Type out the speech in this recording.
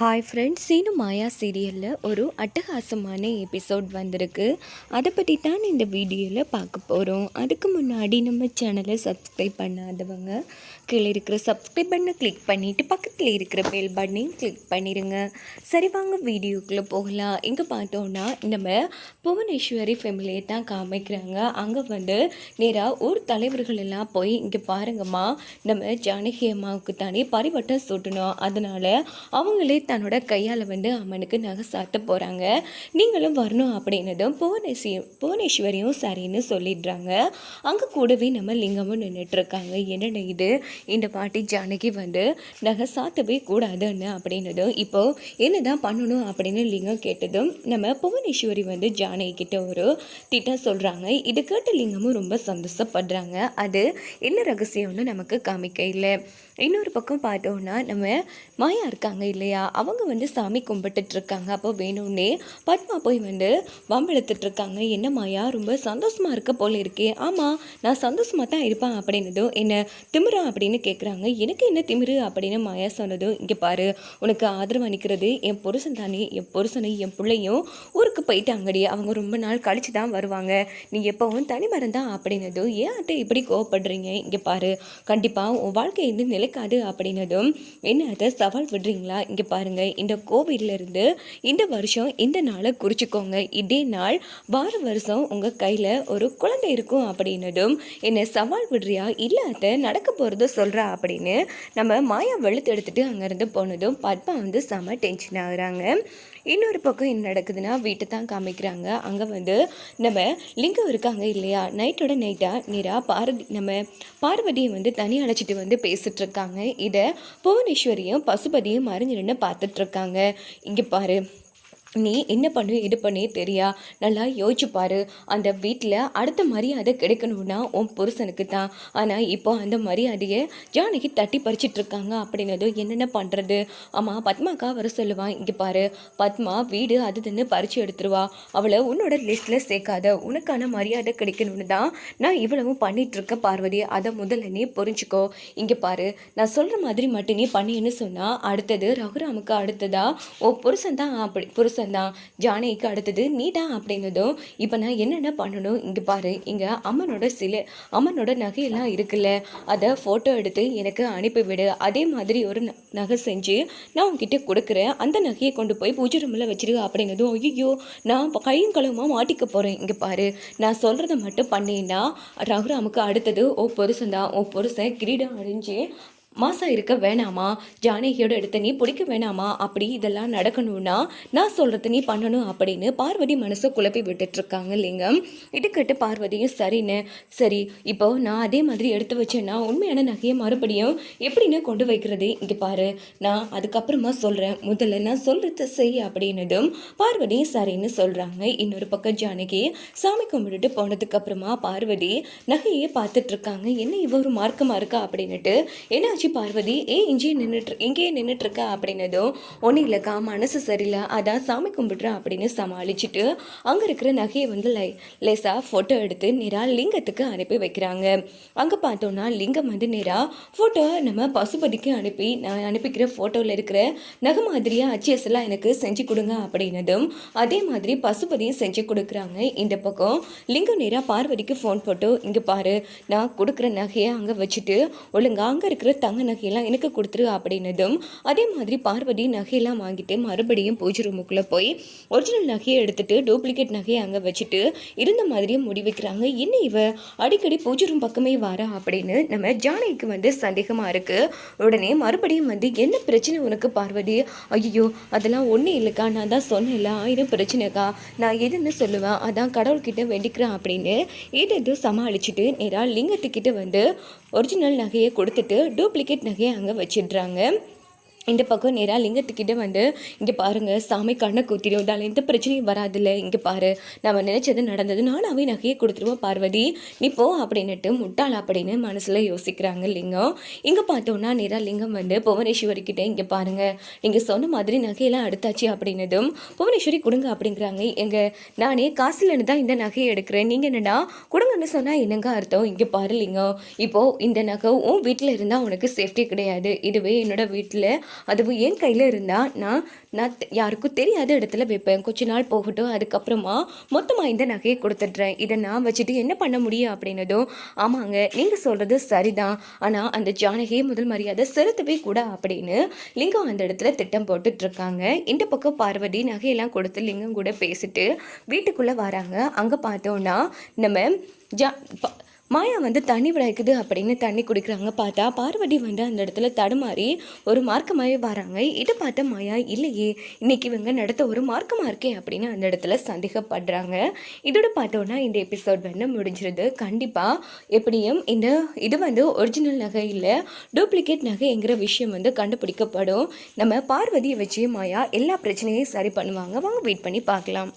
Hi friends Seenu மாயா சீரியலில் ஒரு அட்டகாசமான எபிசோட் வந்திருக்கு. அதை பற்றி தான் இந்த வீடியோவில் பார்க்க போகிறோம் அதுக்கு முன்னாடி நம்ம சேனலை சப்ஸ்கிரைப் பண்ணாதவங்க கீழே இருக்கிற சப்ஸ்கிரைப் பண்ண கிளிக் பண்ணிவிட்டு பக்கத்தில் இருக்கிற பெல் பட்டனையும் கிளிக் பண்ணிடுங்க சரி வாங்க வீடியோக்குள்ளே போகலாம். இங்கே பார்த்தோன்னா நம்ம புவனேஸ்வரி ஃபேமிலியை தான் காமிக்கிறாங்க. அங்கே வந்து நேராக ஊர் தலைவர்கள் எல்லாம் போய் இங்கே பாருங்கம்மா நம்ம ஜானகி அம்மாவுக்கு தானே பரிவட்டம் சூட்டணும். அதனால் அவங்களே தன்னோட கையால் வந்து அம்மனுக்கு நகை சாத்த போகிறாங்க நீங்களும் வரணும் அப்படின்னதும் புவனேஸ்வரி புவனேஸ்வரியும் சரின்னு சொல்லிடுறாங்க. அங்கே கூடவே நம்ம லிங்கமும் நின்றுட்டுருக்காங்க என்னென்ன இது? இந்த பாட்டி ஜானகி வந்து நகை சாத்தவே கூடாதுன்னு அப்படின்னதும் இப்போ என்னதான் பண்ணணும் அப்படின்னு லிங்கம் கேட்டதும் நம்ம புவனேஸ்வரி வந்து ஜானகி கிட்ட ஒரு திட்டம் சொல்கிறாங்க இது கேட்ட லிங்கமும் ரொம்ப சந்தோஷப்படுறாங்க. அது என்ன ரகசியம்னு நமக்கு காமிக்க இல்லை. இன்னொரு பக்கம் பார்த்தோன்னா நம்ம மாயா இருக்காங்க இல்லையா? அவங்க வந்து சாமி கும்பிட்டுட்ருக்காங்க. அப்போ வேணும்னே பத்மா போய் வந்து வம்பெடுத்துட்டு இருக்காங்க என்ன மாயா ரொம்ப சந்தோஷமாக இருக்க போல இருக்கே. ஆமாம் நான் சந்தோஷமாக தான் இருப்பேன் அப்படின்னதும் என்ன திமிரா அப்படின்னு கேட்குறாங்க எனக்கு என்ன திமிரு அப்படின்னு மாயா சொன்னதும் இங்கே பாரு உனக்கு ஆதரவு அணிக்கிறது என் புருஷன் தானே. என் புருஷனை என் பிள்ளையும் ஊருக்கு போயிட்டாங்கடி. அவங்க ரொம்ப நாள் கழிச்சு தான் வருவாங்க. நீ எப்போவும் தனி தான் அப்படின்னதும் ஏன் அத்தை இப்படி கோவப்படுறீங்க? இங்கே பாரு கண்டிப்பாக உன் வாழ்க்கை இது நிலைக்காது அப்படின்னதும் என்ன அதை சவால் விடுறீங்களா? இங்கே பாருங்க. இந்த கோவிட்லேருந்து இந்த வருஷம் இந்த நாளை குறிச்சிக்கோங்க. இதே நாள் வார வருஷம் உங்கள் கையில் ஒரு குழந்தை இருக்கும் அப்படின்னதும் என்ன சவால் விடுறியா? இல்லை நடக்க போகிறத சொல்கிறா அப்படின்னு நம்ம மாயா வெளுத்து எடுத்துட்டு அங்கேருந்து போனதும் பத்மா வந்து செம டென்ஷன் ஆகுறாங்க. இன்னொரு பக்கம் என்ன நடக்குதுன்னா வீட்டை தான் காமிக்கிறாங்க. அங்கே வந்து நம்ம லிங்கம் இருக்காங்க இல்லையா? நைட்டோட நைட்டாக நேராக பார்வதி நம்ம பார்வதியை வந்து தனி அழைச்சிட்டு வந்து பேசிகிட்ருக்காங்க இதை புவனேஸ்வரியும் பசுபதியும் மறைஞ்சு நின்று பார்த்துட்ருக்காங்க இங்கே பாரு நீ என்ன பண்ணு இது பண்ணி தெரியா? நல்லா யோசிச்சுப்பாரு அந்த வீட்டில் அடுத்த மரியாதை கிடைக்கணும்னா உன் புருஷனுக்கு தான். ஆனால் இப்போ அந்த மரியாதையை ஜானகி தட்டி பறிச்சிட்டு இருக்காங்க அப்படின்னதும் என்னென்ன பண்ணுறது ஆமாம் பத்மாக்கா வர சொல்லுவான் இங்கே பாரு. பத்மா வீடு அது தின்னு பறிச்சு எடுத்துருவா. அவளை உன்னோட லிஸ்ட்டில் சேர்க்காத. உனக்கான மரியாதை கிடைக்கணும்னு தான் நான் இவ்வளவும் பண்ணிகிட்ருக்கேன் இருக்க பார்வதி. அதை முதல்ல நீ புரிஞ்சுக்கோ. இங்கே பாரு. நான் சொல்கிற மாதிரி மட்டும் நீ பண்ணின்னு சொன்னால் அடுத்தது ரகுராமுக்கு அடுத்ததாக ஓ புருஷன் தான் அப்படி புருஷன். தான் ஜானகிக்கு அடுத்தது நீடா அப்படின்னதும் இப்போ நான் என்னென்ன பண்ணணும்? இங்கே பாரு இங்கே அம்மனோட சிலை அம்மனோட நகையெல்லாம் இருக்குல்ல அதை ஃபோட்டோ எடுத்து எனக்கு அனுப்பிவிடு. அதே மாதிரி ஒரு ந- நகை செஞ்சு நான் உங்ககிட்ட கொடுக்குறேன். அந்த நகையை கொண்டு போய் பூஜை ரூமில் வச்சிருக்க அப்படின்னதும் ஐயோ நான் கையும் களவுமா மாட்டிக்க போகிறேன் இங்கே பாரு நான் சொல்கிறத மட்டும் பண்ணேன்னா ரகுராமுக்கு அடுத்தது ஓ புருஷன் தான். ஓ புருஷன் கிரீடம் அணிஞ்சு மாசா இருக்க வேணாமா? ஜானகியோட எடுத்த நீ பிடிக்க வேணாமா? அப்படி இதெல்லாம் நடக்கணும்னா நான் சொல்கிறத நீ பண்ணணும் அப்படின்னு பார்வதி மனசை குழப்பி விட்டுட்டு இருக்காங்க லிங்கம் இது பார்வதியும் சரின்னு. சரி இப்போ நான் அதே மாதிரி எடுத்து வச்சேன்னா உண்மையான நகையை மறுபடியும் எப்படின்னு கொண்டு வைக்கிறது? இங்கே பாரு நான் அதுக்கப்புறமா சொல்கிறேன் முதல்ல நான் சொல்கிறத செய் அப்படின்னதும் பார்வதியும் சரின்னு சொல்கிறாங்க இன்னொரு பக்கம் ஜானகி சாமி கும்பிட்டுட்டு போனதுக்கப்புறமா பார்வதி நகையை பார்த்துட்டு இருக்காங்க என்ன இவ ஒரு மார்க்கமாக இருக்கா அப்படின்னுட்டு என்னாச்சு பார்வதி ஏன் இங்கேயே நின்றுட்டு இங்கேயே நின்றுட்டுருக்க அப்படின்னதும் ஒன்றும் இல்லைக்கா மனசு சரியில்லை. அதான் சாமி கும்பிட்றேன் அப்படின்னு சமாளிச்சுட்டு அங்கே இருக்கிற நகையை வந்து லை லேசாக ஃபோட்டோ எடுத்து நேராக லிங்கத்துக்கு அனுப்பி வைக்கிறாங்க. அங்கே பார்த்தோன்னா லிங்கம் வந்து நேராக ஃபோட்டோ நம்ம பசுபதிக்கு அனுப்பி நான் அனுப்பிக்கிற ஃபோட்டோவில் இருக்கிற நகை மாதிரியாக அச்சியஸ் எல்லாம் எனக்கு செஞ்சு கொடுங்க அப்படின்னதும் அதே மாதிரி பசுபதியும் செஞ்சு கொடுக்குறாங்க. இந்த பக்கம் லிங்கம் நேராக பார்வதிக்கு ஃபோன் போட்டு இங்கே பாரு நான் கொடுக்குற நகையை அங்கே வச்சுட்டு ஒழுங்கா அங்கே இருக்கிற தங்க நகையெல்லாம் எனக்கு கொடுத்துரு அப்படின்னதும் அதே மாதிரி பார்வதி நகையெல்லாம் வாங்கிட்டு மறுபடியும் பூஜை ரூமுக்குள்ளே போய் ஒரிஜினல் நகையை எடுத்துட்டு டூப்ளிகேட் நகையை அங்கே வச்சுட்டு இருந்த மாதிரியே முடி வைக்கிறாங்க. என்ன இவ? அடிக்கடி பூஜை ரூம் பக்கமே வாரா அப்படின்னு நம்ம ஜானகிக்கு வந்து சந்தேகமாக இருக்குது உடனே மறுபடியும் வந்து என்ன பிரச்சனை உனக்கு பார்வதி? ஐயோ அதெல்லாம் ஒன்றும் இல்லைக்கா. நான் தான் சொன்னேன்ல ஆயிரம் பிரச்சனைக்கா. நான் எதுன்னு சொல்லுவேன் அதான் கடவுள்கிட்ட வேண்டிக்கிறேன் அப்படின்னு இது சமாளிச்சுட்டு நேராக லிங்கத்துக்கிட்ட வந்து ஒரிஜினல் நகையை கொடுத்துட்டு டூப்ளிகேட் டூப்ளிகேட் நகையை அங்கே வச்சிடுறாங்க. இந்த பக்கம் நேராக லிங்கத்துக்கிட்ட வந்து இங்கே பாருங்கள் சாமி கண்ணை கூத்திடும். இதால் எந்த பிரச்சனையும் வராதுல்ல. இங்கே பாரு. நம்ம நினச்சது நடந்தது. நானாவே நகையை கொடுத்துருவோம் பார்வதி. நீ போ அப்படின்னுட்டு முட்டாள் அப்படின்னு மனசில் யோசிக்கிறாங்க லிங்கம். இங்கே பார்த்தோன்னா நேராக லிங்கம் வந்து புவனேஸ்வரி கிட்டே இங்கே பாருங்கள் நீங்கள் சொன்ன மாதிரி நகையெல்லாம் அடுத்தாச்சு அப்படின்னதும் புவனேஸ்வரி கொடுங்க அப்படிங்கிறாங்க. எங்கள் நானே காசுலன்னு தான் இந்த நகையை எடுக்கிறேன். நீங்கள் என்னடா? கொடுங்கன்னு சொன்னால் என்னங்க அர்த்தம்? இங்கே பாரு லிங்கம். இப்போது இந்த நகை உன் வீட்டில் இருந்தால் உனக்கு சேஃப்டி கிடையாது. இதுவே என்னோட வீட்டில் அதுவும் என் கையில் இருந்தால் நான் நான் யாருக்கும் தெரியாத இடத்துல வைப்பேன். கொஞ்ச நாள் போகட்டும் அதுக்கப்புறமா மொத்தமாக இந்த நகையை கொடுத்துட்றேன். இதை நான் வச்சுட்டு என்ன பண்ண முடியும் அப்படின்னதும் ஆமாங்க நீங்கள் சொல்கிறது சரிதான். ஆனால் அந்த ஜானகியை முதல் மரியாதை செலுத்தவே கூட அப்படின்னு லிங்கம் அந்த இடத்துல திட்டம் போட்டுட்டு இருக்காங்க இந்த பக்கம் பார்வதி நகையெல்லாம் கொடுத்து லிங்கம் கூட பேசிட்டு வீட்டுக்குள்ளே வராங்க. அங்கே பார்த்தோன்னா நம்ம ஜா மாயா வந்து தண்ணி விளைக்குது அப்படின்னு தண்ணி குடிக்கிறாங்க பார்த்தா. பார்வதி வந்து அந்த இடத்துல தடுமாறி ஒரு மார்க்கமாகவே வராங்க. இதை பார்த்த மாயா இல்லையே இன்னைக்கு இவங்க நடத்த ஒரு மார்க்கமாக இருக்கே அப்படின்னு அந்த இடத்துல சந்தேகப்படுறாங்க. இதோட பார்த்தோன்னா இந்த எபிசோட் வந்து முடிஞ்சிருது. கண்டிப்பாக எப்படியும் இந்த இது வந்து ஒரிஜினல் நகை இல்லை டூப்ளிகேட் நகைங்கிற விஷயம் வந்து கண்டுபிடிக்கப்படும். நம்ம பார்வதியை வச்சு மாயா எல்லா பிரச்சனையும் சரி பண்ணுவாங்க. வாங்க வெயிட் பண்ணி பார்க்கலாம்.